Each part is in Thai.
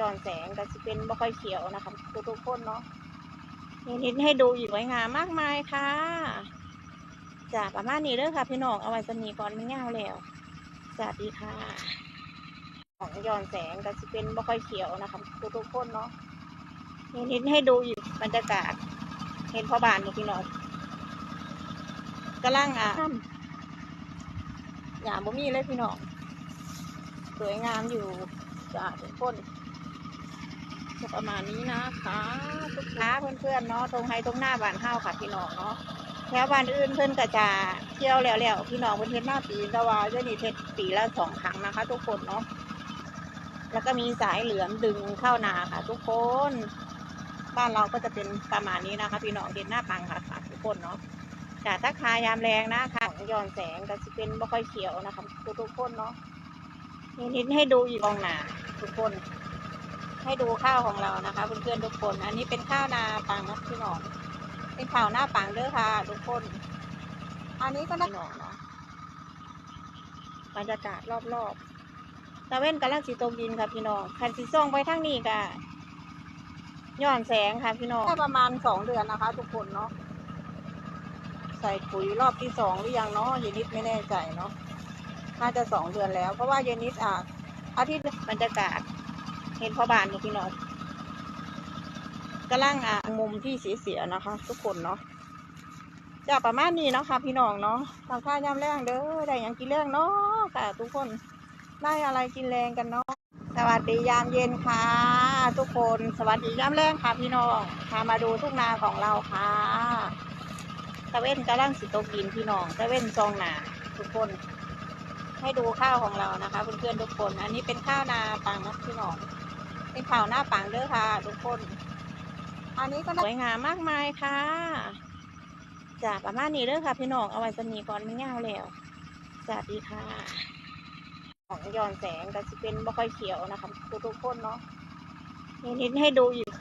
ย้อนแสงก็จะเป็นบ่ค่อยเขียวนะคะทุกทุกคนเนาะนิดให้ดูอีกสวยงามมากมายค่ะจ้าประมาณนี้เด้อค่ะ พี่น้องเอาไว้สนีก่อนมันเงาวแล้วสวัสดีค่ะของย้อนแสงก็จะเป็นบ่ค่อยเขียวนะคะทุกทุกคนเนาะนิดให้ดูอีกบรรยากาศ เห็นพ่อบานอยู่พี่น้องกำลังอะอย่าบ่มีเลยพี่น้องสวยงามอยู่จ้าทุกคน ก็ประมาณนี้นะคะทุกค้าเพื่อนๆเนาะตรงไฮตรงหน้าบ้านเฮาค่ะพี่น้องเนาะแถวบ้านอื่นเพื่อนก็จะเที่ยวแล้วๆพี่น้องเพื่อนเทศหน้าปีแต่ว่าเจะนี่เทศปีละสองครั้งนะคะ ทุกคนเนาะแล้วก็มีสายเหลือมดึงเข้านาค่ะ ทุกคน บ้านเราก็จะเป็นประมาณนี้นะคะ พี่น้องเด่นหน้าปังค่ะค่ะทุกคนเนาะแต่ถ้าคายามแรงนะคะย้อนแสงก็จะเป็นไม่ค่อยเขียวนะคะทุกๆคนเนาะนิดๆให้ดูอีกกองหนาทุกคน ให้ดูข้าวของเรานะคะเพื่อนๆทุกคน อันนี้เป็นข้าวนาปังนะพี่น้องเป็นข้าวหน้าปังเด้อค่ะทุกคน อันนี้ก็ได้หนองเนาะบรรยากาศรอบๆตะเว้นกำลังสีตกดินค่ะพี่น้องคันสีส่องไปทางนี้ก็ย้อนแสงค่ะพี่น้องได้ประมาณสองเดือนนะคะ ทุกคนเนาะใส่ปุ๋ยรอบที่สองหรือยังเนาะยายนิดไม่แน่ใจเนาะน่าจะสองเดือนแล้ว เพราะว่าเย็นนิดอะอาทิตย์บรรยากาศ เห็นพ่อบานอยู่พี่น้องกำลังอะมุมที่สีเสียนะคะ ทุกคนเนาะจะประมาณนี้เนาะค่ะพี่น้องเนาะทางข้าวยามแรงเด้อได้หยังกินแรงเนาะค่ะทุกคนได้อะไรกินแรงกันเนาะสวัสดียามเย็นค่ะ ทุกคนสวัสดียามแรงค่ะพี่น้องพามาดูทุ่งนาของเราค่ะตะเว้นกำลังสิโตกินพี่น้องตะเว้นซองหนาทุกคน ให้ดูข้าวของเรานะคะเพื่อนๆทุกคน อันนี้เป็นข้าวนาปังนะพี่น้อง เป็นข้าวหน้าปังเด้อค่ะทุกคน อันนี้ก็สวยงามมากมายค่ะจ้าประมาณนี้เด้อค่ะ พี่น้องเอาไว้สนีก่อนมันเงาวแล้วสวัสดีค่ะ ของย้อนแสงก็จะเป็นบ่ค่อยเขียวนะคะทุกๆคนเนาะนิดให้ดูอีก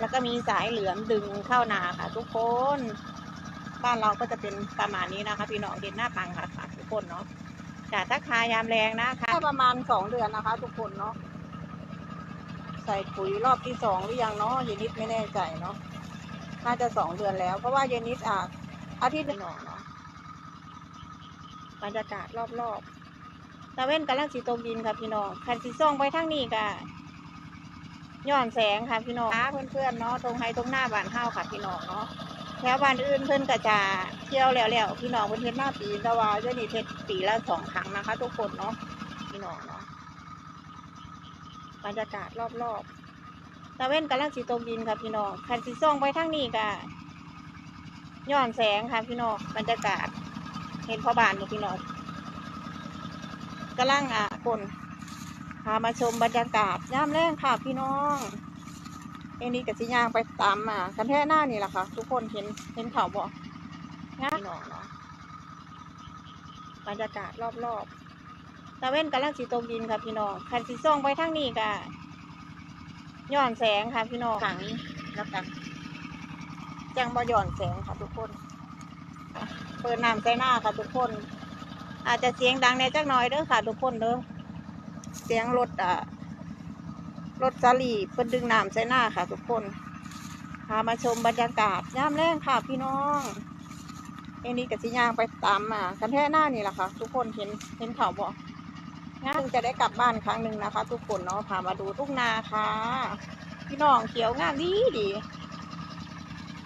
แล้วก็มีสายเหลือมดึงเข้านาค่ะ ทุกคน บ้านเราก็จะเป็นประมาณนี้นะคะ พี่น้องเด่นหน้าปังค่ะค่ะทุกคนเนาะจ้ะถ้าคายามแรงนะคะประมาณสองเดือนนะคะ ทุกคนเนาะ ใส่ปุ๋ยรอบที่สองหรือยังเนาะเยนนิดไม่แน่ใจเนาะน่าจะสองเดือนแล้ว เพราะว่าเยนนิดอะอาทิตย์หนึ่งเนาะบรรยากาศรอบๆตะเว้นกำลังสีตกดินค่ะพี่น้องคันสีส่องไปทางนี้ก็ย้อนแสงค่ะพี่น้องเพื่อนๆเนาะตรงไฮตรงหน้าบ้านเฮาค่ะพี่น้องเนาะแถวบ้านอื่นเพิ่นก็จะเที่ยวแล้วๆพี่น้องเพิ่นเฮ็ดหน้าปีแต่ว่าเดี๋ยวนี้เฮ็ดปีละสองครั้งนะคะ ทุกคนเนาะพี่น้องเนาะ บรรยากาศรอบๆตะเว้นกำลังสีตกดินค่ะพี่น้องคันสีส่องไปทางนี้ก็ย้อนแสงค่ะพี่น้องบรรยากาศ เห็นพ่อบานอยู่พี่น้องกำลังอะคนพามาชมบรรยากาศย่ามแรงค่ะพี่น้องเอ็นนี่กับสิย่างไปตามมากันแท่หน้านี่แหละค่ะ ทุกคนเห็นเห็นเขาบอกง่ายหนอเนาะบรรยากาศรอบๆ ตะเว้นกำลังสีตกดินค่ะพี่น้องคันสีส่องไปทางนี้ก็ย้อนแสงค่ะพี่น้องขังแล้วกันจังบ่ย้อนแสงค่ะทุกคนอะเปิดน้ำใส่หน้าค่ะทุกคน อาจจะเสียงดังในจักหน่อยเด้อค่ะทุกคนเด้อเสียงรถอะรถสลีเพิ่นดึงน้ำใส่หน้าค่ะ ทุกคนพามาชมบรรยากาศย่ามแรงค่ะพี่น้องเอ็นนี่กับสิย่างไปตามมากันแท่หน้านี่แหละค่ะ ทุกคนเห็นเห็นเขาบอก งานจะได้กลับบ้านครั้งหนึ่งนะคะ ทุกคนเนาะพามาดูทุ่งนาค่ะ พี่น้องเขียวงามดีดี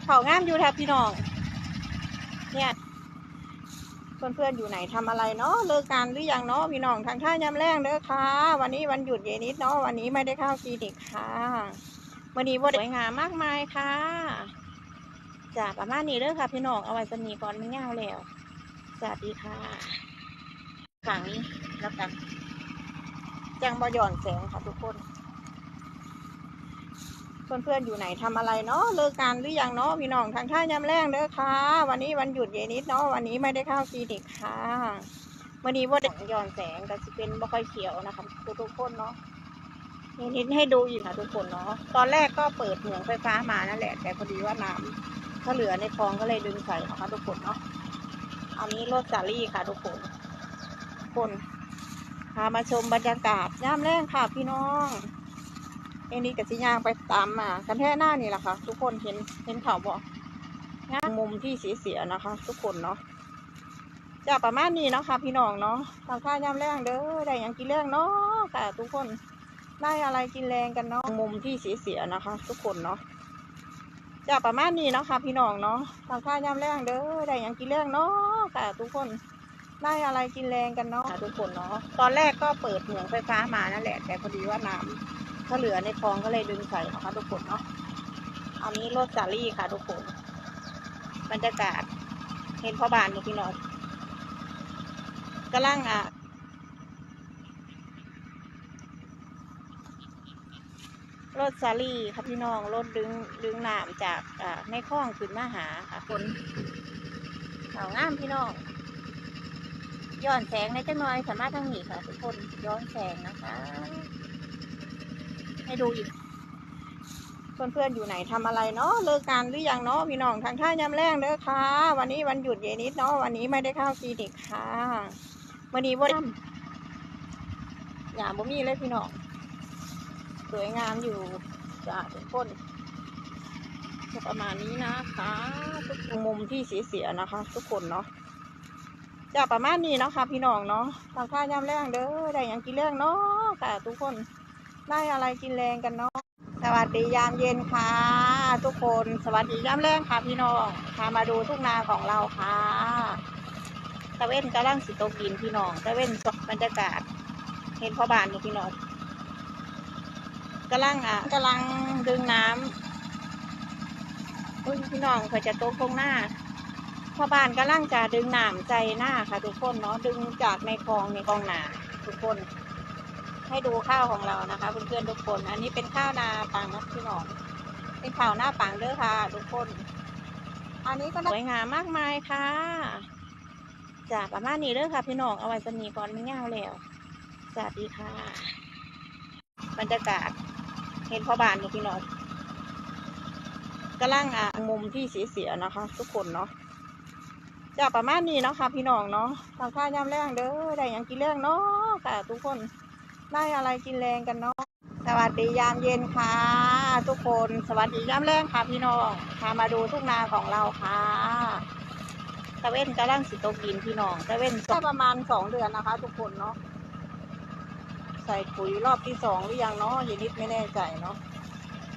เขางามอยู่แทบพี่น้อง เนี่ยเพื่อนๆอยู่ไหนทำอะไรเนาะเลิกงานหรือยังเนาะพี่น้องทางท่ายามแรงเด้อค่ะ วันนี้วันหยุดเย็นนิดเนาะวันนี้ไม่ได้เข้าคลินิกค่ะวันนี้วันสวยงามมากมายค่ะจ้าประมาณนี้เด้อค่ะพี่น้องเอาไว้สนีก่อนมันเงาวแล้วสวัสดีค่ะ ขังแล้วกัน จังบอย่อนแสงค่ะทุกคน เพื่อนๆอยู่ไหนทำอะไรเนาะเลิกงานหรือยังเนาะพี่น้องทางท่ายามแรงเด้อค่ะ วันนี้วันหยุดเย็นนิดเนาะวันนี้ไม่ได้เข้าคลินิกค่ะวันนี้ว่าย้อนแสงก็จะเป็นบ่ค่อยเขียวนะคะทุกๆคนเนาะนิดให้ดูอีกค่ะทุกคนเนาะตอนแรกก็เปิดเหมืองไฟฟ้ามานั่นแหละ แต่พอดีว่าน้ำถ้าเหลือในคลองก็เลยดึงใส่นะคะทุกคนเนาะอันนี้รถจารี่ค่ะทุกคน คนพามาชมบรรยากาศย่ามแรงค่ะพี่น้องเอ็นี้กับสิย่างไปตามมากันแท่หน้านี่แหละค่ะ ทุกคนเห็นเห็นเขาบอกงามมุมที่สีเสียนะคะ ทุกคนเนาะจะประมาณนี้เนาะค่ะ พี่น้องเนาะทางข้าวยำแรงเด้อได้ยังกินแรงเนาะค่ะทุกคนได้อะไรกินแรงกันเนาะมุมที่สีเสียนะคะ ทุกคนเนาะจะประมาณนี้เนาะค่ะ พี่น้องเนาะทางข้าวยำแรงเด้อได้ยังกินแรงเนาะค่ะทุกคน ได้อะไรกินแรงกันเนาะทุกคนเนาะตอนแรกก็เปิดเหมืองไฟฟ้ามานั่นแหละ แต่พอดีว่าน้ำถ้าเหลือในคลองก็เลยดึงใส่นะคะทุกคนเนาะอันนี้รถสาลี่ค่ะทุกคนบรรยากาศ เห็นพ่อบานอยู่พี่น้องกำลังอะรถสาลี่ค่ะพี่น้องรถดึงดึงน้ำจากอ่าในคลองขึ้นมาหาค่ะคนเอางามพี่น้อง ย้อนแสงในจังน้อยสามารถทั้งหนีค่ะทุกคนย้อนแสงนะคะ ให้ดูอีกเพื่อนๆอยู่ไหนทำอะไรเนาะเลิกงานหรือยังเนาะพี่น้องทางท่ายำแรงเด้อค่ะ วันนี้วันหยุดเย็นนิดเนาะวันนี้ไม่ได้เข้าคลินิกค่ะวันนี้วันอย่าบ่มีเลยพี่น้องสวยงามอยู่จ้าทุกคนประมาณนี้นะคะ ทุกมุมที่เสียๆนะคะ ทุกคนเนาะ จะประมาณนี้เนาะค่ะพี่น้องเนาะทางข้าวยำแรงเด้อได้ยังกินแรงเนาะค่ะทุกคนได้อะไรกินแรงกันเนาะสวัสดียามเย็นค่ะ ทุกคนสวัสดียามแรงค่ะพี่น้องพามาดูทุ่งนาของเราค่ะตะเว้นกำลังสิโตกินพี่น้องตะเว้นสดบรรยากาศ เห็นพ่อบานอยู่พี่น้องกำลังอะกำลังดึงน้ำอุ้ยพี่น้องเคยจะตกตรงหน้า พ่อบ้านกำลังจะดึงน้ำใจหน้าค่ะ ทุกคนเนาะดึงจากในคลองในคลองนาทุกคน ให้ดูข้าวของเรานะคะเพื่อนๆทุกคน อันนี้เป็นข้าวนาปังนะพี่น้องเป็นข้าวหน้าปังเด้อค่ะ ทุกคน อันนี้ก็สวยงามมากมายค่ะจ้าประมาณนี้เด้อค่ะ พี่น้องเอาไว้สนีก่อนไม่เงาแล้วสวัสดีค่ะบรรยากาศเห็นพ่อบ้านอยู่พี่น้องกำลังอะมุมที่เสียนะคะ ทุกคนเนาะ จะประมาณนี้เนาะค่ะพี่น้องเนาะทางข้าวยำแรงเด้อได้ยังกินแรงเนาะค่ะทุกคนได้อะไรกินแรงกันเนาะสวัสดียามเย็นค่ะ ทุกคนสวัสดียามแรงค่ะพี่น้องพามาดูทุ่งนาของเราค่ะตะเว้นกำลังสิโตกินพี่น้องตะเว้นได้ประมาณสองเดือนนะคะ ทุกคนเนาะใส่ปุ๋ยรอบที่สองหรือยังเนาะเยนิดไม่แน่ใจเนาะ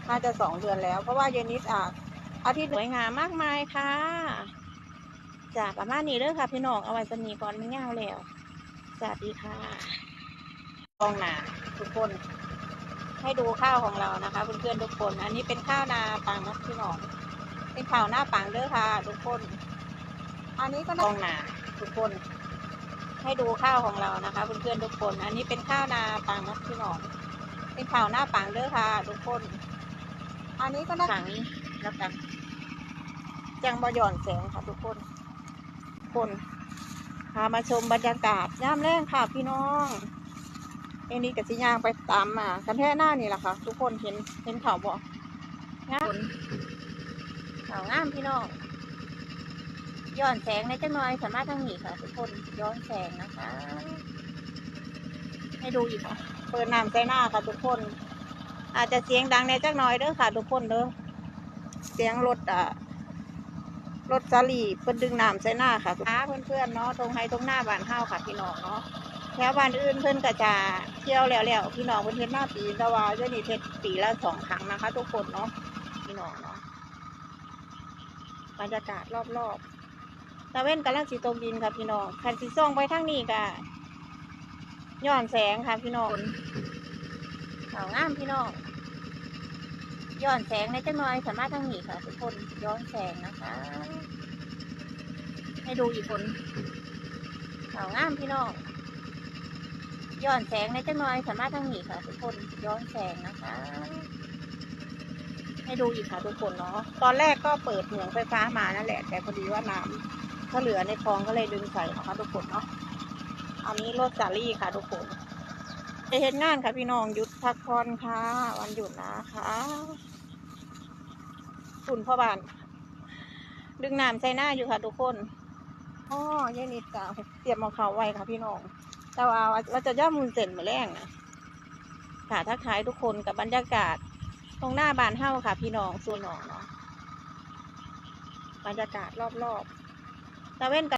น่าจะสองเดือนแล้ว เพราะว่าเยนิดอะอาทิตย์สวยงามมากมายค่ะ จ้าประมาณนี้เด้อค่ะ พี่น้องเอาไว้สนีก่อนไม่เงาแล้วสวัสดีค่ะกองนาทุกคน ให้ดูข้าวของเรานะคะเพื่อนๆทุกคน อันนี้เป็นข้าวนาปังนะพี่น้องเป็นข้าวหน้าปังเด้อค่ะ ทุกคน อันนี้ก็กองนาทุกคน ให้ดูข้าวของเรานะคะเพื่อนๆทุกคน อันนี้เป็นข้าวนาปังนะพี่น้องเป็นข้าวหน้าปังเด้อค่ะ ทุกคน อันนี้ก็ถังนี้แล้วกันจังบะหย่อนแสงค่ะทุกคน คนพามาชมบรรยากาศย่ามแรงค่ะพี่น้องเอ็นี้กับสิยางไปตามมากันแท่หน้านี่แหละค่ะ ทุกคนเห็นเห็นเขาบอกงามเขางามพี่น้องย้อนแสงในจังน้อยสามารถทั้งนี้ค่ะทุกคนย้อนแสงนะคะ ให้ดูอีกค่ะเปิดน้ำใส่หน้าค่ะทุกคน อาจจะเสียงดังในจักหน้อยเด้อค่ะ ทุกคนเด้อเสียงรถอะ รถซาลีเพิ่นดึงน้ำใส่หน้าค่ะท้าเพื่อนๆเนาะตรงไฮตรงหน้าบ้านเฮาค่ะพี่น้องเนาะแถวบ้านอื่นเพิ่นก็จะเที่ยวแล้วๆพี่น้องเพิ่นเฮ็ดหน้าปีแต่ว่าเดี๋ยวนี้เฮ็ดปีละสองครั้งนะคะ ทุกคนเนาะพี่น้องเนาะบรรยากาศรอบๆตะเว้นกำลังสิตกดินค่ะพี่น้องคันสิส่องไปทางนี้ก็ย้อนแสงค่ะพี่น้องขาวงามพี่น้อง ย้อนแสงในจังน้อยสามารถทั้งหนีค่ะทุกคนย้อนแสงนะคะ ให้ดูอีกคนขาวงามพี่น้องย้อนแสงในจังน้อยสามารถทั้งหนีค่ะทุกคนย้อนแสงนะคะ ให้ดูอีกค่ะทุกคนเนาะตอนแรกก็เปิดเหมืองไฟฟ้ามานั่นแหละ แต่พอดีว่าน้ำถ้าเหลือในคลองก็เลยดึงใส่นะคะทุกคนเนาะอันนี้รถสาลี่ค่ะทุกคนจะเห็นงานค่ะพี่น้องหยุดพักผ่อนค่ะ วันหยุดนะคะ ฝุ่นพ่อบ้าน ดึงน้ำใส่หน้าอยู่ค่ะ ทุกคนอ๋อยายนิดกะเตรียมเอาเขาไว้ค่ะพี่น้องแต่ว่าเราจะย่อมุนเส้นมาแรงนะค่ะทักทายทุกคนกับบรรยากาศ ตรงหน้าบานเฮ้าค่ะ พี่น้องส่วนหนองเนาะบรรยากาศรอบๆตะเว้นกัน